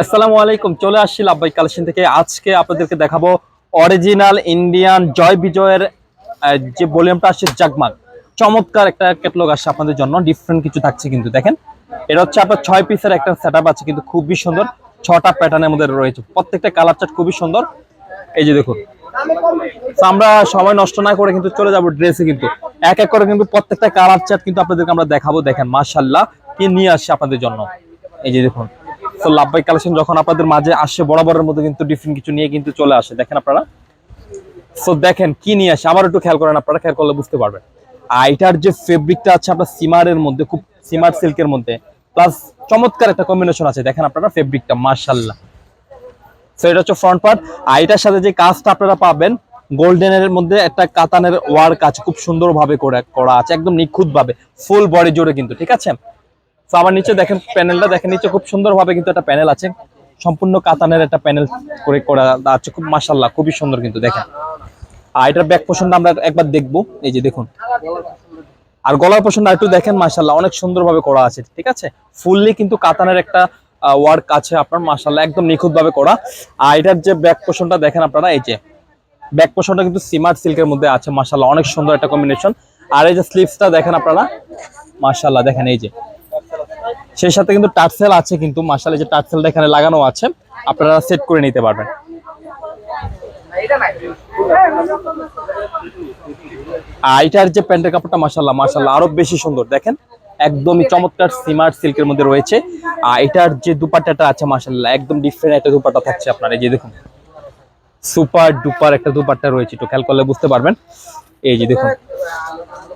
আসসালামু আলাইকুম, চলে আসছি লাভবাই কালেকশন থেকে। আজকে আপনাদেরকে দেখাবো অরিজিনাল ইন্ডিয়ান জয় বিজয়ের যে ভলিউমটা আসছে জাগমাগ চমৎকার একটা ক্যাটলগ আসছে আপনাদের জন্য ডিফারেন্ট কিছু থাকছে কিন্তু, দেখেন। এটা হচ্ছে আপনার ছয় পিসের একটা সেট আছে, কিন্তু খুবই সুন্দর। ছটা প্যাটার্নের মধ্যে রয়েছে। প্রত্যেকটা কালার চার্ট খুবই সুন্দর। এই যে দেখুন। আমরা সময় নষ্ট না করে কিন্তু চলে যাব ড্রেসে কিন্তু। এক এক করে কিন্তু প্রত্যেকটা কালার চার্ট কিন্তু আপনাদেরকে আমরা দেখাবো, দেখেন মাশাল্লাহ কি নিয়ে আসছে আপনাদের জন্য। এই যে দেখুন। তো লাভবাই কালেকশন যখন আপনাদের মাঝে আসে, বরাবরের মধ্যে কিন্তু ডিফারেন্ট কিছু নিয়ে কিন্তু চলে আসে। দেখেন আপনারা? সো দেখেন কি নিয়ে আসে? আবার একটু খেয়াল করেন আপনারা, খেয়াল করলে বুঝতে পারবেন। আর এটার যে ফেব্রিকটা আছে আপনার সিমারের মধ্যে, খুব সিমার সিল্কের মধ্যে প্লাস চমৎকার একটা কম্বিনেশন আছে। দেখেন আপনারা ফেব্রিকটা মার্শাল্লাহ সো এটা হচ্ছে ফ্রন্ট পার্ট আর এটার সাথে যে কাজটা আপনারা পাবেন গোল্ডেনের মধ্যে একটা কাতানের ওয়ার কাজ খুব সুন্দরভাবে করে করা আছে, একদম নিখুঁত ভাবে ফুল বডি জুড়ে কিন্তু, ঠিক আছে? তো আবার নিচে দেখেন প্যানেলটা দেখেন নিচে খুব সুন্দরভাবে কিন্তু একটা প্যানেল আছে। সম্পূর্ণ কাতানের একটা প্যানেল করে করা আছে। খুব মাসাল্লাহ খুবই সুন্দর কিন্তু, দেখেন। আর এটার ব্যাক পোষণটা আমরা একবার দেখব। এই যে দেখুন। আর গলার পোষণটা একটু দেখেন মাসাল্লাহ অনেক সুন্দরভাবে করা আছে, ঠিক আছে? ফুললি কিন্তু কাতানের একটা ওয়ার্ক আছে আপনার মাসাল্লাহ একদম নিখুঁত ভাবে করা। আর এটার যে ব্যাক পোষণটা দেখেন আপনারা, এই যে ব্যাক পোষণটা কিন্তু সিমার সিল্কের মধ্যে আছে মাসাল্লাহ অনেক সুন্দর একটা কম্বিনেশন আর এই যে স্লিভসটা দেখেন আপনারা মাসাল্লাহ দেখেন এই যে। সেই সাথে কিন্তু টার্সেল আছে কিন্তু মাসালে যে টার্সেলটা এখানে লাগানো আছে, আপনারা সেট করে নিতে পারবেন। আর এটার যে প্যান্টের কাপড়টা মাসাল্লাহ মাসাল্লাহ আরও বেশি সুন্দর, দেখেন, একদমই চমৎকার সিমার সিল্কের মধ্যে রয়েছে। আর এটার যে দুপাট্টাটা আছে মাসাল্লাহ একদম ডিফারেন্ট একটা দুপাট্টা থাকছে আপনার, এই যে দেখুন। সুপার ডুপার একটা দুপাট্টা রয়েছে, একটু খেয়াল করলে বুঝতে পারবেন। এই যে দেখুন,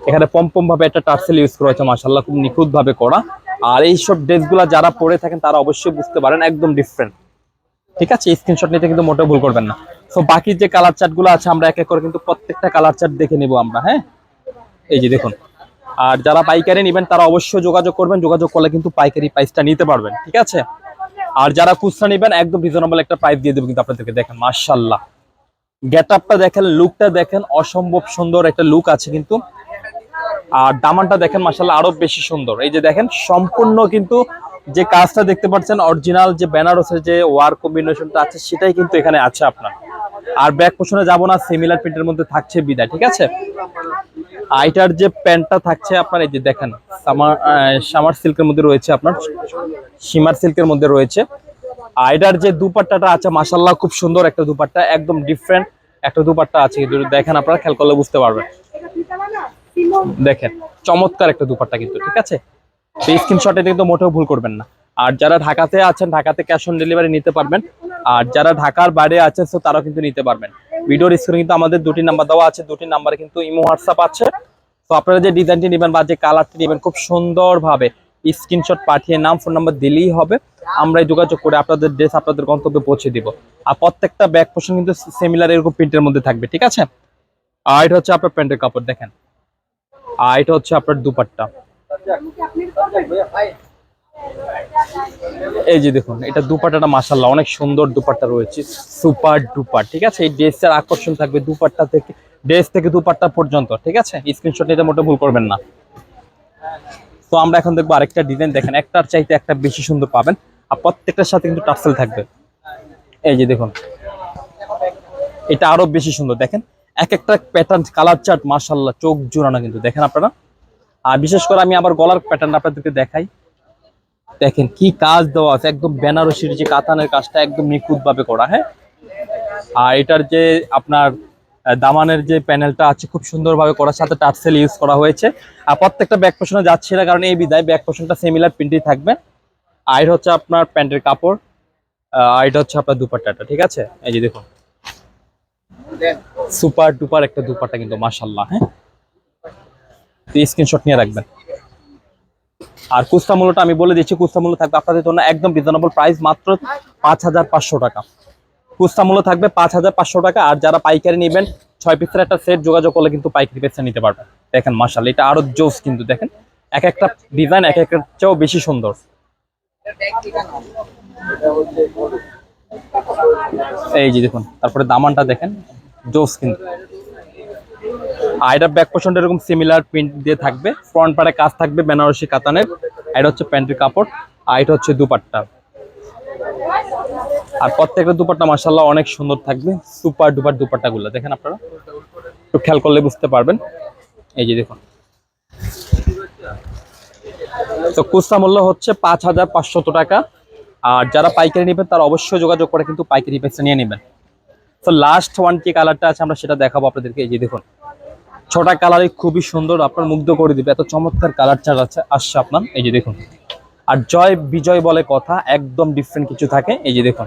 এখানে পম্পম ভাবে একটা টার্সেল ইউজ করা হয়েছে মাসাল্লাহ খুব নিখুঁত ভাবে করা। আর এইসব ড্রেসগুলো যারা পরে থাকেন, তারা অবশ্যই বুঝতে পারেন, একদম ডিফারেন্ট ঠিক আছে? স্ক্রিনশট নিতে কিন্তু মোটেও ভুল করবেন না। তো বাকি যে কালার চার্টগুলো আছে, আমরা এক এক করে কিন্তু প্রত্যেকটা কালার চার্ট দেখে নিব আমরা হ্যাঁ? এই যে দেখুন। আর যারা পাইকারি নেবেন, তারা অবশ্যই যোগাযোগ করবেন। যোগাযোগ করলে কিন্তু পাইকারি প্রাইসটা নিতে পারবেন, ঠিক আছে? আর যারা খুচরা নেবেন, একদম রিজনেবল একটা প্রাইস দিয়ে দেবো কিন্তু আপনাদেরকে দেখেন মার্শাল্লাহ গেট আপটা দেখেন লুকটা দেখেন, অসম্ভব সুন্দর একটা লুক আছে কিন্তু। আর দামানটা দেখেন মাসাল্লাহ আরও বেশি সুন্দর। এই যে দেখেন, সম্পূর্ণ কিন্তু যে কাজটা দেখতে পাচ্ছেন অরিজিনাল যে বেনারসের যে ওয়ার কম্বিনেশনটা আছে, সেটাই কিন্তু এখানে আছে আপনার। আর ব্যাক পোষণে যাব না সিমিলার প্রিন্টের মধ্যে থাকছে বিদায়, ঠিক আছে? আইটার যে প্যান্টটা থাকছে আপনার, এই যে দেখেন সামার সামার সিল্কের মধ্যে রয়েছে আপনার সীমার সিল্কের মধ্যে রয়েছে। আইটার যে দুপাট্টাটা আছে মাসাল্লাহ খুব সুন্দর একটা দুপাট্টা, একদম ডিফারেন্ট একটা দুপাট্টা আছে। দেখেন আপনারা, খেয়াল করলে বুঝতে পারবেন। দেখেন, চমৎকার একটা দুপাট্টা কিন্তু, ঠিক আছে? সেই স্ক্রিনশটে কিন্তু মোটেও ভুল করবেন না। আর যারা ঢাকাতে আছেন, ঢাকাতে ক্যাশ অন ডেলিভারি নিতে পারবেন। আর যারা ঢাকার বাইরে আছেন তো তারাও কিন্তু নিতে পারবেন। ভিডিওর স্ক্রিনে কিন্তু আমাদের দুটি নাম্বার দেওয়া আছে, দুটি নাম্বারে কিন্তু ইমো হোয়াটসঅ্যাপ আছে। তো আপনারা যে ডিজাইনটি নেবেন বা যে কালারটি নেবেন, খুব সুন্দরভাবে স্ক্রিনশট পাঠিয়ে নাম ফোন নাম্বার দিলেই হবে। আমরাই যোগাযোগ করে আপনাদের ড্রেস আপনাদের গন্তব্যে পৌঁছে দিব। আর প্রত্যেকটা ব্যাক পোর্শন কিন্তু সিমিলার এরকম প্রিন্টের মধ্যে থাকবে, ঠিক আছে? আর এটা হচ্ছে আপনার প্যান্টের কাপড়, দেখেন। আর এটা হচ্ছে আপনার দুপাট্টা। এই যে দেখুন, এটা দুপাট্টাটা মাসাল্লাহ অনেক সুন্দর দুপাট্টা রয়েছে। সুপার ডুপার, ঠিক আছে? এই ড্রেসের আকর্ষণ থাকবে দুপাট্টা থেকে, ড্রেস থেকে দুপাট্টা পর্যন্ত, ঠিক আছে? স্ক্রিনশট নিতে মোটে ভুল করবেন না। তো আমরা এখন দেখব আরেকটা ডিজাইন দেখেন, একটার চাইতে একটা বেশি সুন্দর পাবেন, আর প্রত্যেকটার সাথে কিন্তু টার্সেল থাকবে। এই যে দেখুন, এটা আরও বেশি সুন্দর। দেখেন এক একটা প্যাটার্ন কালার চার্ট মাসাল্লাহ চোখ জোড়ানো কিন্তু। দেখেন আপনারা? আর বিশেষ করে আমি আবার গলার প্যাটার্ন আপনাদেরকে দেখাই। দেখেন কি কাজ দেওয়া আছে, একদম বেনারসির যে কাতানের কাজটা একদম নিখুঁত ভাবে করা হ্যাঁ? আর এটার যে আপনার দামানের যে প্যানেলটা আছে, খুব সুন্দরভাবে করার সাথে টার্সেল ইউজ করা হয়েছে। আর প্রত্যেকটা ব্যাক পোষণে যাচ্ছে না, কারণ এই বিদায় ব্যাক পোষণটা সিমিলার প্রিন্টই থাকবে। আর এটা হচ্ছে আপনার প্যান্টের কাপড় আর এটা হচ্ছে আপনার দুপাট্টাটা, ঠিক আছে? এই যে দেখুন। সুপার ডুপার একটা দুপাট্টা কিন্তু মাসাল্লাহ হ্যাঁ? স্ক্রিনশট নিয়ে রাখবেন। আর কুস্তা মূল্যটা আমি বলে দিচ্ছি, কুস্তা মূল্য থাকবে আপনাদের জন্য একদম রিজনেবল প্রাইস মাত্র পাঁচ হাজার পাঁচশো টাকা। কুস্তা মূল্য থাকবে পাঁচ হাজার পাঁচশো টাকা, আর যারা পাইকারি নেবেন, ছয় পিসের একটা সেট যোগাযোগ করলে কিন্তু পাইকারি পেসে নিতে পারবেন দেখেন মাসাল এটা আরও জোস কিন্তু, দেখেন। এক একটা ডিজাইন এক একটা চেয়েও বেশি সুন্দর। এই যে দেখুন, তারপরে দামানটা দেখেন। জোস কিন্তু। আর এটা ব্যাক পোর্শনটা এরকম সিমিলার প্রিন্ট দিয়ে থাকবে। ফ্রন্ট পারে কাজ থাকবে বেনারসি, কাতানের। এটা হচ্ছে প্যান্টের কাপড় আর এটা হচ্ছে দুপাট্টা। আর প্রত্যেকটা দুপাট্টা মাসাল্লাহ অনেক সুন্দর থাকবে। সুপার ডুপার দুপাট্টা গুলো দেখেন আপনারা? একটু খেয়াল করলে বুঝতে পারবেন। এই যে দেখুন। তো কুস্তা মূল্য হচ্ছে পাঁচ হাজার পাঁচশত টাকা। আর যারা পাইকারি নেবেন, তারা অবশ্যই যোগাযোগ করে কিন্তু পাইকারি পেসে নিয়ে নেবেন। তো লাস্ট ওয়ান কি কালারটা আছে আমরা সেটা দেখাবো আপনাদেরকে। এই যে দেখুন, ছটা কালারই খুবই সুন্দর, আপনার মুগ্ধ করে দিবে। এত চমৎকার কালার চার আছে, আসছে আপনার। এই যে দেখুন, আর জয় বিজয় বলে কথা, একদম ডিফারেন্ট কিছু থাকে। এই যে দেখুন,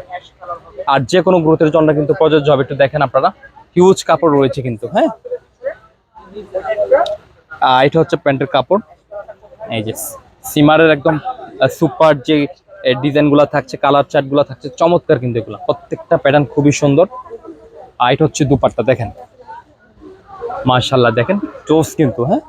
আর যে কোনো গ্রোথের জন্য কিন্তু প্রযোজ্য হবে। একটু দেখেন আপনারা হিউজ কাপড় রয়েছে কিন্তু হ্যাঁ? এটা হচ্ছে প্যান্টের কাপড়। এই যে সিমারের একদম সুপার যে ডিজাইনগুলা থাকছে কালার চার্টগুলা থাকছে, চমৎকার কিন্তু এগুলো। প্রত্যেকটা প্যাটার্ন খুবই সুন্দর। আর এটা হচ্ছে দুপাট্টা, দেখেন। মার্শাল্লাহ দেখেন জোস কিন্তু হ্যাঁ?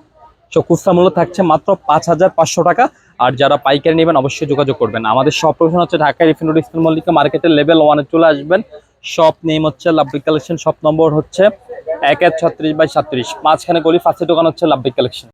সো, খুচরা মূল্য থাকছে মাত্র পাঁচ হাজার পাঁচশো টাকা, আর যারা পাইকারি নেবেন অবশ্যই যোগাযোগ করবেন। আমাদের সব প্রফেশন হচ্ছে ঢাকা রিফিনুর ইসলাম মল্লিকা মার্কেটের লেভেল ওয়ানে চলে আসবেন। শপ নেম হচ্ছে লাভবিক কালেকশন শপ নম্বর হচ্ছে এক এক ছত্রিশ বাই সাত্রিশ। মাঝখানে গলি ফার্স্টের দোকান হচ্ছে লাভবিক কালেকশন